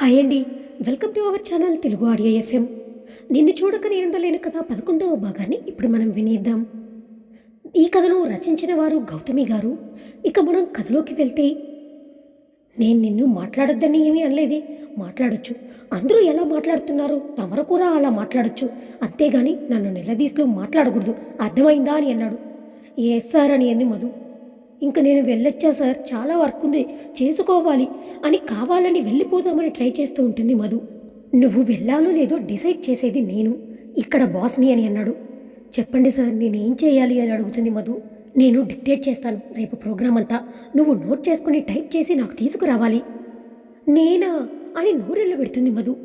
Hi అండి. Welcome to our channel Telugu audio FM. నిన్ను చూడక నేనుండలేను కథ పదకొండవ భాగాన్ని ఇప్పుడు మనం వినేద్దాం. ఈ కథను రచించిన వారు గౌతమి గారు. ఇక మనం కథలోకి వెళ్తే నేను నిన్ను మాట్లాడొద్దని ఏమీ అనలేదే మాట్లాడొచ్చు. అందరూ ఎలా మాట్లాడుతున్నారు తమరు కూడా అలా మాట్లాడొచ్చు. అంతేగాని నన్ను నిలదీసులో మాట్లాడకూడదు. అర్థమైందా అని అన్నాడు. ఏ సార్ అని అంది మధు. ఇంక నేను వెళ్ళొచ్చా సార్? చాలా వర్క్ ఉంది. చేసుకోవాలి. అని కావాలని వెళ్ళిపోదామని ట్రై చేస్తూ ఉంటుంది మధు. నువ్వు వెళ్ళాలో లేదో డిసైడ్ చేసేది నేను. ఇక్కడ బాస్ని అని అన్నాడు. చెప్పండి సార్ నేనేం చేయాలి అని అడుగుతుంది మధు. నేను డిక్టేట్ చేస్తాను. రేపు ప్రోగ్రామ్ అంతా నువ్వు నోట్ చేసుకుని టైప్ చేసి నాకు తీసుకురావాలి. నేనా? అని నూరెళ్ళ పెడుతుంది మధు.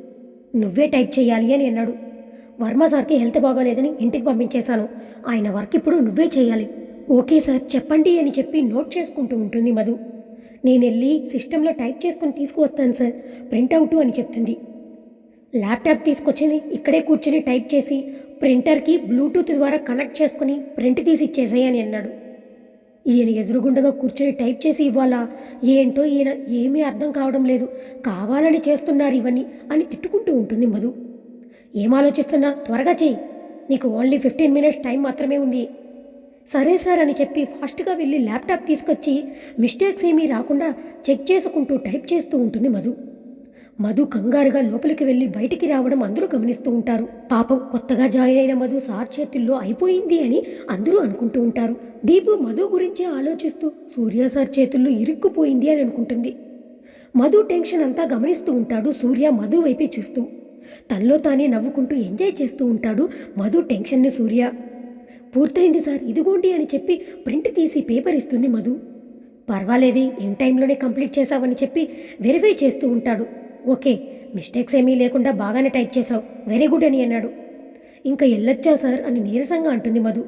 నువ్వే టైప్ చేయాలి అని అన్నాడు. వర్మ సార్కి హెల్త్ బాగోలేదని ఇంటికి పంపించేశాను. ఆయన వర్క్ ఇప్పుడు నువ్వే చేయాలి. ఓకే సార్ చెప్పండి అని చెప్పి నోట్ చేసుకుంటూ ఉంటుంది మధు. నేను వెళ్ళి సిస్టంలో టైప్ చేసుకుని తీసుకువస్తాను సార్ ప్రింట్అవుట్ అని చెప్తుంది. ల్యాప్టాప్ తీసుకొచ్చి ఇక్కడే కూర్చొని టైప్ చేసి ప్రింటర్కి బ్లూటూత్ ద్వారా కనెక్ట్ చేసుకుని ప్రింట్ తీసి ఇచ్చేసాయి అని అన్నాడు. ఈయన ఎదురుగుండగా కూర్చొని టైప్ చేసి ఇవ్వాలా ఏంటో ఈయన ఏమీ అర్థం కావడం లేదు కావాలని చేస్తున్నారు ఇవన్నీ అని తిట్టుకుంటూ ఉంటుంది మధు. ఏం ఆలోచిస్తున్నా? త్వరగా చెయ్యి. నీకు ఓన్లీ ఫిఫ్టీన్ మినిట్స్ టైం మాత్రమే ఉంది. సరే సార్ అని చెప్పి ఫాస్ట్గా వెళ్ళి ల్యాప్టాప్ తీసుకొచ్చి మిస్టేక్స్ ఏమీ రాకుండా చెక్ చేసుకుంటూ టైప్ చేస్తూ ఉంటుంది మధు. మధు కంగారుగా లోపలికి వెళ్ళి బయటికి రావడం అందరూ గమనిస్తూ ఉంటారు. పాపం కొత్తగా జాయిన్ అయిన మధు సార్ చేతుల్లో అయిపోయింది అని అందరూ అనుకుంటూ ఉంటారు. దీపు మధు గురించి ఆలోచిస్తూ సూర్య సార్ చేతుల్లో ఇరుక్కుపోయింది అని అనుకుంటుంది. మధు టెన్షన్ అంతా గమనిస్తూ ఉంటాడు సూర్య మధు వైపే చూస్తూ. తనలో తానే నవ్వుకుంటూ ఎంజాయ్ చేస్తూ ఉంటాడు మధు టెన్షన్ని సూర్య. పూర్తయింది సార్. ఇదిగోండి అని చెప్పి ప్రింట్ తీసి పేపర్ ఇస్తుంది మధు. పర్వాలేదు ఇన్ టైంలోనే కంప్లీట్ చేసావని చెప్పి వెరిఫై చేస్తూ ఉంటాడు. ఓకే మిస్టేక్స్ ఏమీ లేకుండా బాగానే టైప్ చేసావు వెరీ గుడ్ అని అన్నాడు. ఇంకా వెళ్ళొచ్చా సార్ అని నీరసంగా అంటుంది మధు.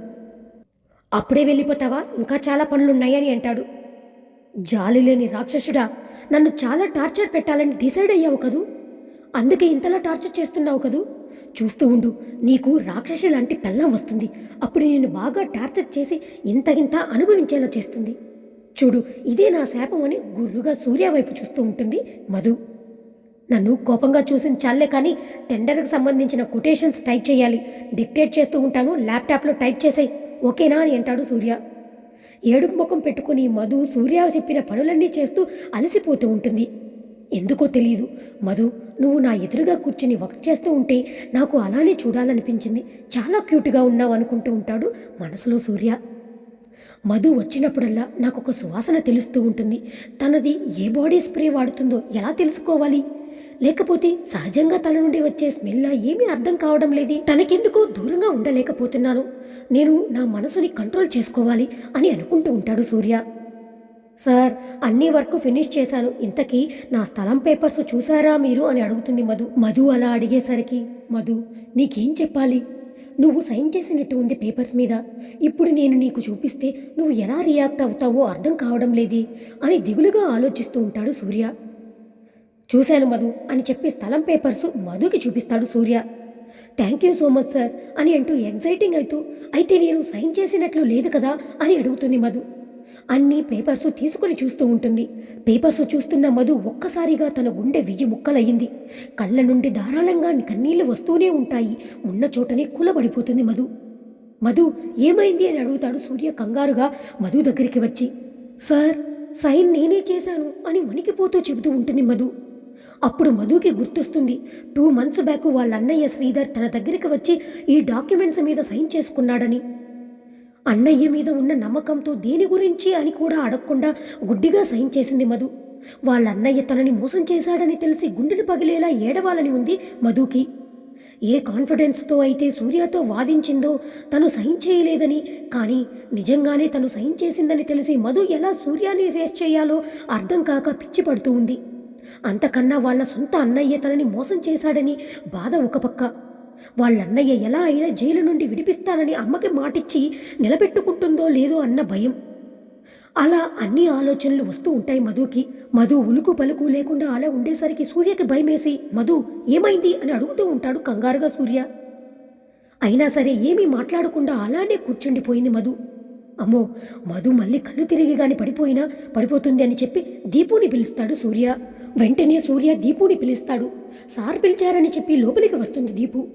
అప్పుడే వెళ్ళిపోతావా? ఇంకా చాలా పనులున్నాయని అంటాడు. జాలి లేని రాక్షసుడా నన్ను చాలా టార్చర్ పెట్టాలని డిసైడ్ అయ్యావు కదూ? అందుకే ఇంతలా టార్చర్ చేస్తున్నావు కదూ? చూస్తూ ఉండు. నీకు రాక్షసి లాంటి పెళ్ళం వస్తుంది. అప్పుడు నేను బాగా టార్చర్ చేసి ఇంతగింత అనుభవించేలా చేస్తుంది. చూడు ఇదే నా శాపం అని గుర్రుగా సూర్య వైపు చూస్తూ ఉంటుంది మధు. నన్ను కోపంగా చూసిన చాలే కానీ టెండర్కి సంబంధించిన కొటేషన్స్ టైప్ చేయాలి. డిక్టేట్ చేస్తూ ఉంటాను ల్యాప్టాప్లో టైప్ చేసేయి. ఓకేనా అని అంటాడు సూర్య. ఏడుపు ముఖం పెట్టుకుని మధు సూర్య చెప్పిన పనులన్నీ చేస్తూ అలసిపోతూ ఉంటుంది. ఎందుకో తెలియదు మధు నువ్వు నా ఎదురుగా కూర్చుని వర్క్ చేస్తూ ఉంటే నాకు అలానే చూడాలనిపించింది. చాలా క్యూట్గా ఉన్నావు అనుకుంటూ ఉంటాడు మనసులో సూర్య. మధు వచ్చినప్పుడల్లా నాకు ఒక సువాసన తెలుస్తూ ఉంటుంది. తనది ఏ బాడీ స్ప్రే వాడుతుందో ఎలా తెలుసుకోవాలి? లేకపోతే సహజంగా తన నుండి వచ్చే స్మెల్లా ఏమీ అర్థం కావడం లేదు? తనకెందుకు దూరంగా ఉండలేకపోతున్నాను. నేను నా మనసుని కంట్రోల్ చేసుకోవాలి అని అనుకుంటూ ఉంటాడు సూర్య. సార్ అన్ని వర్క్ ఫినిష్ చేశాను. ఇంతకీ నా స్థలం పేపర్స్ చూసారా మీరు అని అడుగుతుంది మధు. మధు అలా అడిగేసరికి మధు నీకేం చెప్పాలి? నువ్వు సైన్ చేసినట్టు ఉంది పేపర్స్ మీద. ఇప్పుడు నేను నీకు చూపిస్తే నువ్వు ఎలా రియాక్ట్ అవుతావో అర్థం కావడం లేదే అని దిగులుగా ఆలోచిస్తూ ఉంటాడు సూర్య. చూశాను మధు అని చెప్పి స్థలం పేపర్స్ మధుకి చూపిస్తాడు Surya. Thank you so much sir అని అంటూ ఎగ్జైటింగ్ అవుతూ అయితే నేను సైన్ చేసినట్లు లేదు కదా అని అడుగుతుంది మధు. అన్ని పేపర్స్ తీసుకుని చూస్తూ ఉంటుంది. పేపర్స్ చూస్తున్న మధు ఒక్కసారిగా తన గుండె వెయ్యి ముక్కలయ్యింది. కళ్ళ నుండి ధారాళంగా కన్నీళ్ళు వస్తూనే ఉంటాయి. ఉన్న చోటనే కూలబడిపోతుంది మధు. మధు ఏమైంది అని అడుగుతాడు సూర్య కంగారుగా. మధు దగ్గరికి వచ్చి సార్ సైన్ నేనే చేశాను అని వణికిపోతూ చెబుతూ ఉంటుంది మధు. అప్పుడు మధుకి గుర్తొస్తుంది. టూ మంత్స్ బ్యాక్ వాళ్ళ అన్నయ్య శ్రీధర్ తన దగ్గరికి వచ్చి ఈ డాక్యుమెంట్స్ మీద సైన్ చేసుకున్నాడని. అన్నయ్య మీద ఉన్న నమ్మకంతో దేని గురించి అని కూడా అడగకుండా గుడ్డిగా సైన్ చేసింది మధు. వాళ్ళ అన్నయ్య తనని మోసం చేశాడని తెలిసి గుండెలు పగిలేలా ఏడవాలని ఉంది మధుకి. ఏ కాన్ఫిడెన్స్తో అయితే సూర్యతో వాదించిందో తను సైన్ చేయలేదని కానీ నిజంగానే తను సైన్ చేసిందని తెలిసి మధు ఎలా సూర్యాని ఫేస్ చేయాలో అర్థం కాక పిచ్చి పడుతూ ఉంది. అంతకన్నా వాళ్ళ సొంత అన్నయ్య తనని మోసం చేశాడని బాధ ఒక పక్క. వాళ్ళన్నయ్య ఎలా అయినా జైలు నుండి విడిపిస్తానని అమ్మకి మాటిచ్చి నిలబెట్టుకుంటుందో లేదో అన్న భయం. అలా అన్ని ఆలోచనలు వస్తూ ఉంటాయి మధుకి. మధు ఉలుకు పలుకు లేకుండా అలా ఉండేసరికి సూర్యకి భయమేసి మధు ఏమైంది? అని అడుగుతూ ఉంటాడు కంగారుగా సూర్య. అయినా సరే ఏమీ మాట్లాడకుండా అలానే కూర్చుండిపోయింది మధు. అమ్మో మధు మళ్ళీ కళ్ళు తిరిగి గాని పడిపోయినా పడిపోతుంది అని చెప్పి దీపుని పిలుస్తాడు సూర్య. వెంటనే సూర్య దీపుని పిలుస్తాడు. సార్ పిలిచారని చెప్పి లోపలికి వస్తుంది దీపు.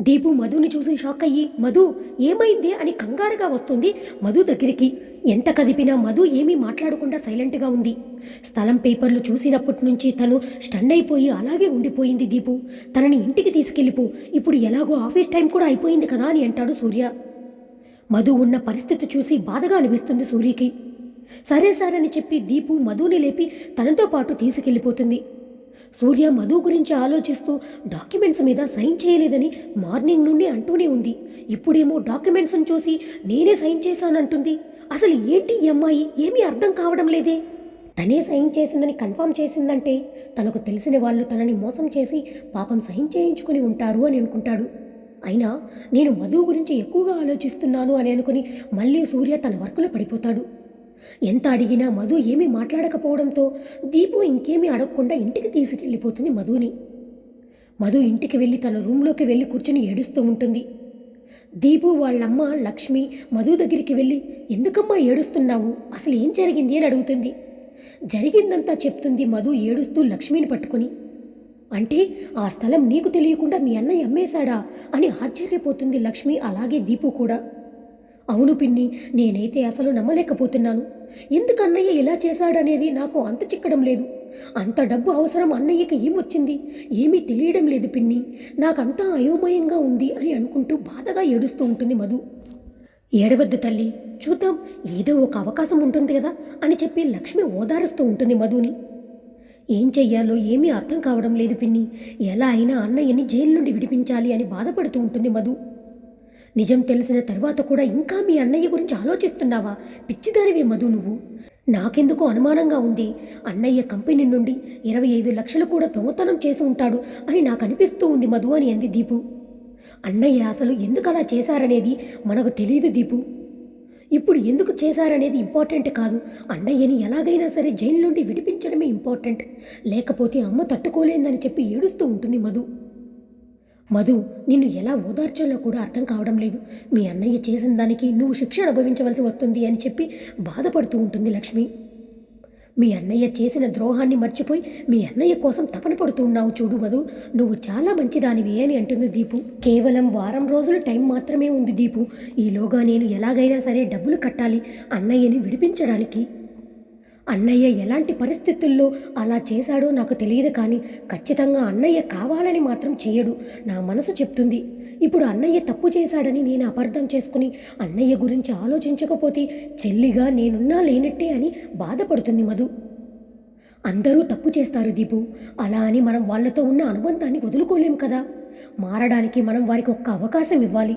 దీపు మధుని చూసి షాక్ అయ్యి మధు ఏమైంది? అని కంగారుగా వస్తుంది మధు దగ్గరికి. ఎంత కదిపినా మధు ఏమీ మాట్లాడకుండా సైలెంట్గా ఉంది. స్థలం పేపర్లు చూసినప్పటి నుంచి తను స్టండ్ అయిపోయి అలాగే ఉండిపోయింది దీపు. తనని ఇంటికి తీసుకెళ్ళిపో. ఇప్పుడు ఎలాగో ఆఫీస్ టైం కూడా అయిపోయింది కదా అని అంటాడు సూర్య. మధు ఉన్న పరిస్థితి చూసి బాధగా అనిపిస్తుంది సూర్యకి. సరే సార్ అని చెప్పి దీపు మధుని లేపి తనతో పాటు తీసుకెళ్ళిపోతుంది. సూర్య మధు గురించి ఆలోచిస్తూ డాక్యుమెంట్స్ మీద సైన్ చేయలేదని మార్నింగ్ నుండి అంటూనే ఉంది. ఇప్పుడేమో డాక్యుమెంట్స్ని చూసి నేనే సైన్ చేశానంటుంది. అసలు ఏంటి ఈ అమ్మాయి? ఏమీ అర్థం కావడం లేదే. తనే సైన్ చేసిందని కన్ఫర్మ్ చేసిందంటే తనకు తెలిసిన వాళ్ళు తనని మోసం చేసి పాపం సైన్ చేయించుకుని ఉంటారు అని అనుకుంటాడు. అయినా నేను మధు గురించి ఎక్కువగా ఆలోచిస్తున్నాను అని అనుకుని మళ్ళీ సూర్య తన వర్కులో పడిపోతాడు. ఎంత అడిగినా మధు ఏమీ మాట్లాడకపోవడంతో దీపు ఇంకేమీ అడగకుండా ఇంటికి తీసుకెళ్ళిపోతుంది మధుని. మధు ఇంటికి వెళ్ళి తన రూమ్లోకి వెళ్ళి కూర్చుని ఏడుస్తూ ఉంటుంది. దీపు వాళ్ళమ్మ లక్ష్మి మధు దగ్గరికి వెళ్ళి ఎందుకమ్మా ఏడుస్తున్నావు? అసలు ఏం జరిగింది? అని అడుగుతుంది. జరిగిందంతా చెప్తుంది మధు ఏడుస్తూ లక్ష్మిని పట్టుకుని. అంటే ఆ స్థలం నీకు తెలియకుండా మీ అన్నయ్య అమ్మేశాడా? అని ఆశ్చర్యపోతుంది లక్ష్మి అలాగే దీపు కూడా. అవును పిన్ని నేనైతే అసలు నమ్మలేకపోతున్నాను. ఎందుకు అన్నయ్య ఇలా చేశాడనేది నాకు అంత చిక్కడం లేదు. అంత డబ్బు అవసరం అన్నయ్యకి ఏమొచ్చింది? ఏమీ తెలియడం లేదు పిన్ని. నాకంతా అయోమయంగా ఉంది అని అనుకుంటూ బాధగా ఏడుస్తూ ఉంటుంది మధు. ఏడవద్దు తల్లి చూద్దాం ఏదో ఒక అవకాశం ఉంటుంది కదా అని చెప్పి లక్ష్మి ఓదారుస్తూ ఉంటుంది మధుని. ఏం చెయ్యాలో ఏమీ అర్థం కావడం లేదు పిన్ని. ఎలా అయినా అన్నయ్యని జైలు నుండి విడిపించాలి అని బాధపడుతూ ఉంటుంది మధు. నిజం తెలిసిన తర్వాత కూడా ఇంకా మీ అన్నయ్య గురించి ఆలోచిస్తున్నావా? పిచ్చిదానివే మధు నువ్వు. నాకెందుకో అనుమానంగా ఉంది. అన్నయ్య కంపెనీ నుండి ఇరవై ఐదు లక్షలు కూడా దొంగతనం చేసి ఉంటాడు అని నాకు అనిపిస్తూ ఉంది మధు అని అంది దీపు. అన్నయ్య అసలు ఎందుకు అలా చేశారనేది మనకు తెలియదు దీపు. ఇప్పుడు ఎందుకు చేశారనేది ఇంపార్టెంట్ కాదు. అన్నయ్యని ఎలాగైనా సరే జైలు నుండి విడిపించడమే ఇంపార్టెంట్. లేకపోతే అమ్మ తట్టుకోలేందని చెప్పి ఏడుస్తూ ఉంటుంది మధు. మధు నిన్ను ఎలా ఓదార్చాలో కూడా అర్థం కావడం లేదు. మీ అన్నయ్య చేసిన దానికి నువ్వు శిక్ష అనుభవించవలసి వస్తుంది అని చెప్పి బాధపడుతూ ఉంటుంది లక్ష్మి. మీ అన్నయ్య చేసిన ద్రోహాన్ని మర్చిపోయి మీ అన్నయ్య కోసం తపన పడుతూ ఉన్నావు చూడు మధు. నువ్వు చాలా మంచిదానివి అని అంటుంది దీపు. కేవలం వారం రోజులు టైం మాత్రమే ఉంది దీపు. ఈలోగా నేను ఎలాగైనా సరే డబ్బులు కట్టాలి. అన్నయ్యని విడిపించడానికి అన్నయ్య ఎలాంటి పరిస్థితుల్లో అలా చేశాడో నాకు తెలియదు కానీ ఖచ్చితంగా అన్నయ్య కావాలని మాత్రం చేయడు. నా మనసు చెప్తుంది. ఇప్పుడు అన్నయ్య తప్పు చేశాడని నేను అపార్థం చేసుకుని అన్నయ్య గురించి ఆలోచించకపోతే చెల్లిగా నేనున్నా లేనట్టే అని బాధపడుతుంది మధు. అందరూ తప్పు చేస్తారు దీపు. అలా అని మనం వాళ్ళతో ఉన్న అనుబంధాన్ని వదులుకోలేం కదా. మారడానికి మనం వారికి ఒక్క అవకాశం ఇవ్వాలి.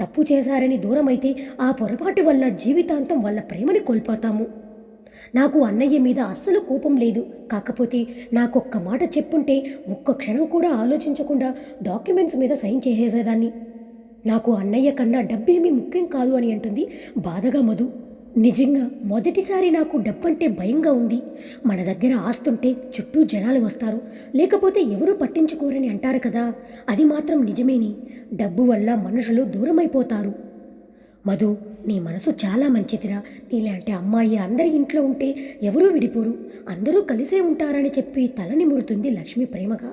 తప్పు చేశారని దూరమైతే ఆ పొరపాటు వల్ల జీవితాంతం వాళ్ళ ప్రేమని కోల్పోతాము. నాకు అన్నయ్య మీద అస్సలు కోపం లేదు. కాకపోతే నాకొక్క మాట చెప్పుంటే ఒక్క క్షణం కూడా ఆలోచించకుండా డాక్యుమెంట్స్ మీద సైన్ చేసేసేదాన్ని. నాకు అన్నయ్య కన్నా డబ్బేమీ ముఖ్యం కాదు అని అంటుంది బాధగా మధు. నిజంగా మొదటిసారి నాకు డబ్బంటే భయంగా ఉంది. మన దగ్గర ఆస్తుంటే చుట్టూ జనాలు వస్తారు. లేకపోతే ఎవరూ పట్టించుకోరని అంటారు కదా. అది మాత్రం నిజమేని. డబ్బు వల్ల మనుషులు దూరమైపోతారు. మధు నీ మనసు చాలా మంచిదిరా. నీలాంటి అమ్మాయి అందరి ఇంట్లో ఉంటే ఎవరూ విడిపోరు. అందరూ కలిసే ఉంటారని చెప్పి తలని మురుతుంది లక్ష్మి ప్రేమగా.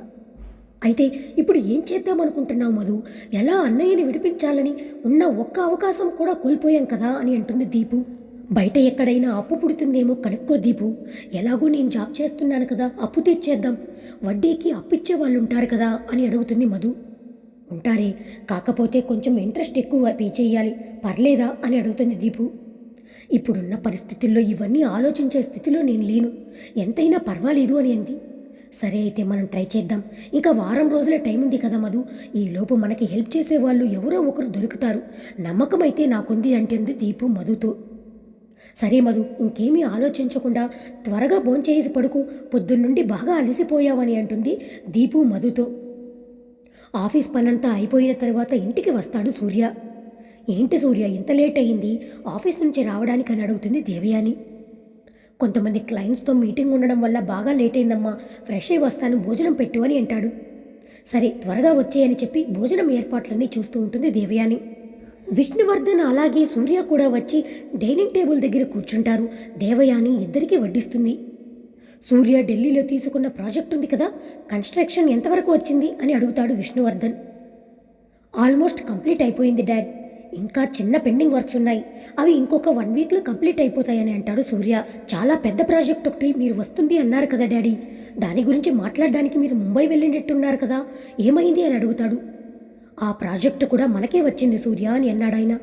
అయితే ఇప్పుడు ఏం చేద్దాం అనుకుంటున్నావు మధు? ఎలా అన్నయ్యని విడిపించాలని ఉన్న ఒక్క అవకాశం కూడా కోల్పోయాం కదా అని అంటుంది దీపు. బయట ఎక్కడైనా అప్పు పుడుతుందేమో కనుక్కో దీపు. ఎలాగో నేను జాబ్ చేస్తున్నాను కదా అప్పు తీర్చేద్దాం. వడ్డీకి అప్పిచ్చే వాళ్ళు ఉంటారు కదా అని అడుగుతుంది మధు. ఉంటారే కాకపోతే కొంచెం ఇంట్రెస్ట్ ఎక్కువ పే చేయాలి పర్లేదా? అని అడుగుతుంది దీపు. ఇప్పుడున్న పరిస్థితుల్లో ఇవన్నీ ఆలోచించే స్థితిలో నేను లేను. ఎంతైనా పర్వాలేదు అని అంది. సరే అయితే మనం ట్రై చేద్దాం. ఇంకా వారం రోజుల టైం ఉంది కదా మధు. ఈలోపు మనకి హెల్ప్ చేసే వాళ్ళు ఎవరో ఒకరు దొరుకుతారు. నమ్మకం అయితే నాకుంది అంటుంది దీపు మధుతో. సరే మధు ఇంకేమీ ఆలోచించకుండా త్వరగా భోంచేసి పడుకు. పొద్దున్నుండి బాగా అలసిపోయావని అంటుంది దీపు మధుతో. ఆఫీస్ పనంతా అయిపోయిన తర్వాత ఇంటికి వస్తాడు సూర్య. ఏంటి సూర్య ఇంత లేట్ అయింది ఆఫీస్ నుంచి రావడానికి అని అడుగుతుంది దేవయాని. కొంతమంది క్లయింట్స్తో మీటింగ్ ఉండడం వల్ల బాగా లేట్ అయిందమ్మా ఫ్రెష్ అయి వస్తాను భోజనం పెట్టు అని అంటాడు. సరే త్వరగా వచ్చేయని చెప్పి భోజనం ఏర్పాట్లన్నీ చూస్తూ ఉంటుంది దేవయాని. విష్ణువర్ధన్ అలాగే సూర్య కూడా వచ్చి డైనింగ్ టేబుల్ దగ్గర కూర్చుంటారు. దేవయాని ఇద్దరికీ వడ్డిస్తుంది. సూర్య ఢిల్లీలో తీసుకున్న ప్రాజెక్ట్ ఉంది కదా కన్స్ట్రక్షన్ ఎంతవరకు వచ్చింది అని అడుగుతాడు విష్ణువర్ధన్. ఆల్మోస్ట్ కంప్లీట్ అయిపోయింది డాడ్. ఇంకా చిన్న పెండింగ్ వర్క్స్ ఉన్నాయి. అవి ఇంకొక వన్ వీక్లో కంప్లీట్ అయిపోతాయని అంటాడు సూర్య. చాలా పెద్ద ప్రాజెక్ట్ ఒకటి మీరు వస్తుంది అన్నారు కదా డాడీ. దాని గురించి మాట్లాడడానికి మీరు ముంబై వెళ్ళినట్టున్నారు కదా ఏమైంది అని అడుగుతాడు. ఆ ప్రాజెక్టు కూడా మనకే వచ్చింది సూర్య అని అన్నాడు ఆయన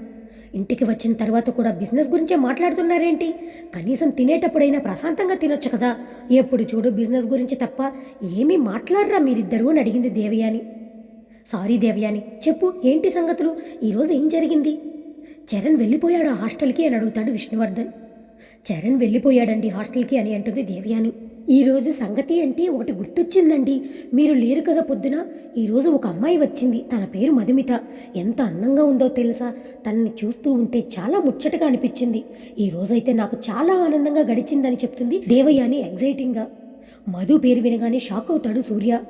ఇంటికి వచ్చిన తర్వాత కూడా బిజినెస్ గురించే మాట్లాడుతున్నారేంటి? కనీసం తినేటప్పుడైనా ప్రశాంతంగా తినొచ్చు కదా. ఎప్పుడు చూడు బిజినెస్ గురించి తప్ప ఏమీ మాట్లాడరా మీరిద్దరూ అని అడిగింది దేవయాని. సారీ దేవయాని చెప్పు ఏంటి సంగతులు? ఈరోజు ఏం జరిగింది? చరణ్ వెళ్ళిపోయాడు ఆ హాస్టల్కి అని అడుగుతాడు విష్ణువర్ధన్. చరణ్ వెళ్ళిపోయాడండి హాస్టల్కి అని అంటుంది దేవయాని. ఈరోజు సంగతి అంటే ఒకటి గుర్తొచ్చిందండి. మీరు లేరు కదా పొద్దున? ఈరోజు ఒక అమ్మాయి వచ్చింది. తన పేరు మధుమిత. ఎంత అందంగా ఉందో తెలుసా? తనని చూస్తూ ఉంటే చాలా ముచ్చటగా అనిపించింది. ఈ రోజైతే నాకు చాలా ఆనందంగా గడిచిందని చెప్తుంది దేవయాని ఎగ్జైటింగ్గా మధు పేరు వినగానే షాక్ అవుతాడు సూర్య.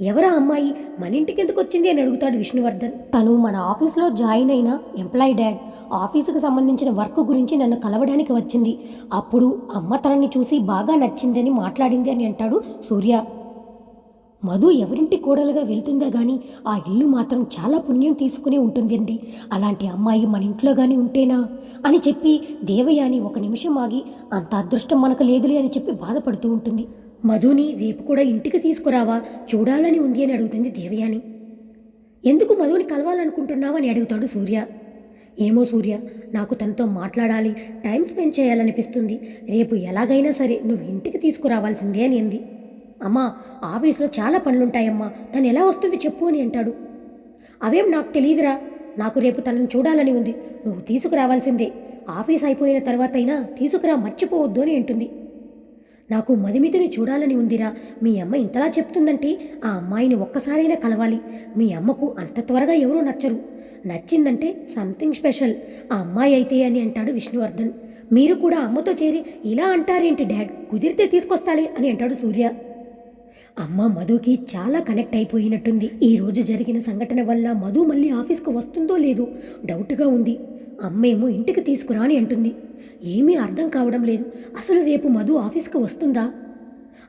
ఎవరా అమ్మాయి? మన ఇంటికి ఎందుకు వచ్చింది అని అడుగుతాడు విష్ణువర్ధన్. తను మన ఆఫీస్లో జాయిన్ అయిన ఎంప్లాయీ డాడ్. ఆఫీసుకు సంబంధించిన వర్క్ గురించి నన్ను కలవడానికి వచ్చింది. అప్పుడు అమ్మ తనని చూసి బాగా నచ్చిందని మాట్లాడింది అని అంటాడు సూర్య. మధు ఎవరింటి కోడలుగా వెళ్తుందా కానీ ఆ ఇల్లు మాత్రం చాలా పుణ్యం తీసుకునే ఉంటుందండి. అలాంటి అమ్మాయి మన ఇంట్లో కానీ ఉంటేనా? అని చెప్పి దేవయాని ఒక నిమిషం ఆగి అంత అదృష్టం మనకు లేదులే అని చెప్పి బాధపడుతూ ఉంటుంది. మధుని రేపు కూడా ఇంటికి తీసుకురావా? చూడాలని ఉంది అని అడుగుతుంది దేవయాని. ఎందుకు మధుని కలవాలనుకుంటున్నావు అని అడుగుతాడు సూర్య. ఏమో సూర్య నాకు తనతో మాట్లాడాలి టైం స్పెండ్ చేయాలనిపిస్తుంది. రేపు ఎలాగైనా సరే నువ్వు ఇంటికి తీసుకురావాల్సిందే అని అంది. అమ్మా ఆఫీస్లో చాలా పనులుంటాయమ్మా తను ఎలా వస్తుంది చెప్పు అని అంటాడు. అవేం నాకు తెలియదురా నాకు రేపు తనని చూడాలని ఉంది నువ్వు తీసుకురావాల్సిందే. ఆఫీస్ అయిపోయిన తర్వాత అయినా తీసుకురా మర్చిపోవద్దు అని అంటుంది. నాకు మదిమితిని చూడాలని ఉందిరా. మీ అమ్మ ఇంతలా చెప్తుందంటే ఆ అమ్మాయిని ఒక్కసారైనా కలవాలి. మీ అమ్మకు అంత త్వరగా ఎవరూ నచ్చరు. నచ్చిందంటే సంథింగ్ స్పెషల్. ఆ అమ్మాయి అయితే అని అంటాడు విష్ణువర్ధన్. మీరు కూడా అమ్మతో చేరి ఇలా అంటారేంటి డాడ్? కుదిరితే తీసుకొస్తాలే అని అంటాడు సూర్య. అమ్మ మధుకి చాలా కనెక్ట్ అయిపోయినట్టుంది. ఈ రోజు జరిగిన సంఘటన వల్ల మధు మళ్ళీ ఆఫీస్కు వస్తుందో లేదో డౌట్గా ఉంది. అమ్మేమో ఇంటికి తీసుకురా అని అంటుంది. ఏమీ అర్థం కావడం లేదు. అసలు రేపు మధు ఆఫీస్కి వస్తుందా?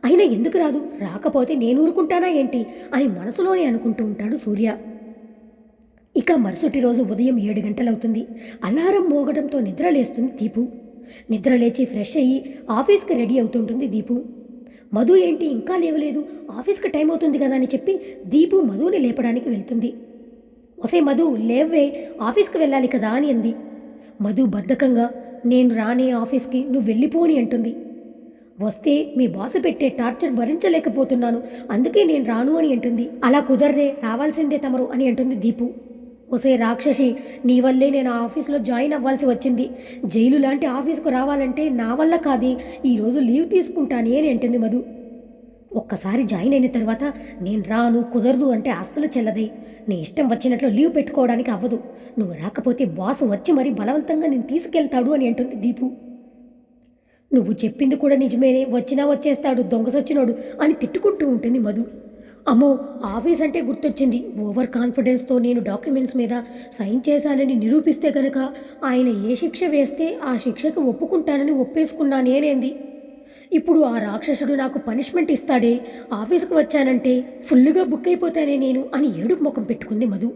అయినా ఎందుకు రాదు? రాకపోతే నేను ఊరుకుంటానా ఏంటి? అని మనసులోనే అనుకుంటూ ఉంటాడు సూర్య. ఇక మరుసటి రోజు ఉదయం ఏడు గంటలవుతుంది. అలారం మోగడంతో నిద్ర లేస్తుంది దీపు. నిద్ర లేచి ఫ్రెష్ అయ్యి ఆఫీస్కి రెడీ అవుతుంటుంది దీపు. మధు ఏంటి ఇంకా లేవలేదు? ఆఫీస్కి టైం అవుతుంది కదా అని చెప్పి దీపు మధుని లేపడానికి వెళ్తుంది. ఒసే మధు లేవే ఆఫీస్కి వెళ్ళాలి కదా అని అంది. మధు బద్ధకంగా నేను రానే ఆఫీస్కి నువ్వు వెళ్ళిపోని అంటుంది. వస్తే మీ బాసు పెట్టే టార్చర్ భరించలేకపోతున్నాను అందుకే నేను రాను అని అంటుంది. అలా కుదరదే రావాల్సిందే తమరు అని అంటుంది దీపు. ఒసే రాక్షసి నీ వల్లే నేను ఆ ఆఫీస్లో జాయిన్ అవ్వాల్సి వచ్చింది. జైలు లాంటి ఆఫీస్కు రావాలంటే నా వల్ల కాదే ఈరోజు లీవ్ తీసుకుంటానే అని అంటుంది మధు. ఒక్కసారి జాయిన్ అయిన తర్వాత నేను రాను కుదరదు అంటే అస్సలు చెల్లది. నీ ఇష్టం వచ్చినట్లు లీవ్ పెట్టుకోవడానికి అవ్వదు. నువ్వు రాకపోతే బాసు వచ్చి మరీ బలవంతంగా నేను తీసుకెళ్తాడు అని అంటుంది దీపు. నువ్వు చెప్పింది కూడా నిజమేనే. వచ్చినా వచ్చేస్తాడు దొంగసొచ్చినోడు అని తిట్టుకుంటూ ఉంటుంది మధు. అమ్మో ఆఫీస్ అంటే గుర్తొచ్చింది. ఓవర్ కాన్ఫిడెన్స్తో నేను డాక్యుమెంట్స్ మీద సైన్ చేశానని నిరూపిస్తే గనక ఆయన ఏ శిక్ష వేస్తే ఆ శిక్షకు ఒప్పుకుంటానని ఒప్పేసుకున్నానేనేంది. ఇప్పుడు ఆ రాక్షసుడు నాకు పనిష్మెంట్ ఇస్తాడే. ఆఫీస్కి వచ్చానంటే ఫుల్గా బుక్ అయిపోతానే నేను అని ఏడుపు ముఖం పెట్టుకుంది మధు.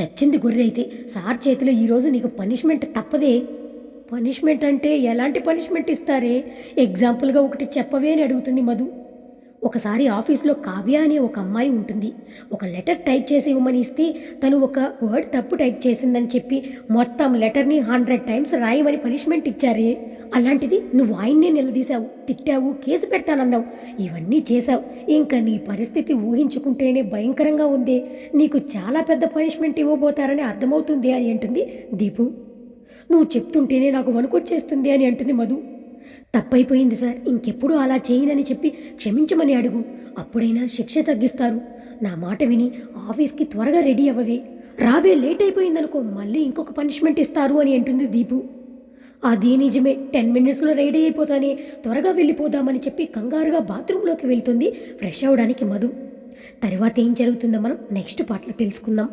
చచ్చింది గొర్రె అయితే సార్ చేతిలో ఈరోజు నీకు పనిష్మెంట్ తప్పదే. పనిష్మెంట్ అంటే ఎలాంటి పనిష్మెంట్ ఇస్తారే? ఎగ్జాంపుల్గా ఒకటి చెప్పవే అని అడుగుతుంది మధు. ఒకసారి ఆఫీస్లో కావ్య అనే ఒక అమ్మాయి ఉంటుంది. ఒక లెటర్ టైప్ చేసి ఇవ్వమని ఇస్తే తను ఒక వర్డ్ తప్పు టైప్ చేసిందని చెప్పి మొత్తం లెటర్ని హండ్రెడ్ టైమ్స్ రాయమని పనిష్మెంట్ ఇచ్చారే. అలాంటిది నువ్వు ఆయన్నే నిలదీశావు. తిట్టావు కేసు పెడతానన్నావు. ఇవన్నీ చేశావు. ఇంకా నీ పరిస్థితి ఊహించుకుంటేనే భయంకరంగా ఉందే. నీకు చాలా పెద్ద పనిష్మెంట్ ఇవ్వబోతారని అర్థమవుతుంది అని అంటుంది దీపు. నువ్వు చెప్తుంటేనే నాకు వణుకొచ్చేస్తుంది అని అంటుంది మధు. తప్పైపోయింది సార్. ఇంకెప్పుడు అలా చేయనని చెప్పి క్షమించమని అడుగు. అప్పుడైనా శిక్ష తగ్గిస్తారు. నా మాట విని ఆఫీస్కి త్వరగా రెడీ అవ్వవే. రావే లేట్ అయిపోయిందనుకో మళ్ళీ ఇంకొక పనిష్మెంట్ ఇస్తారు అని అంటుంది దీపు. అది నిజమే టెన్ మినిట్స్లో రెడీ అయిపోతానే త్వరగా వెళ్ళిపోదామని చెప్పి కంగారుగా బాత్రూంలోకి వెళ్తుంది ఫ్రెష్ అవ్వడానికి మధు. తర్వాత ఏం జరుగుతుందో మనం నెక్స్ట్ పాటలో తెలుసుకుందాం.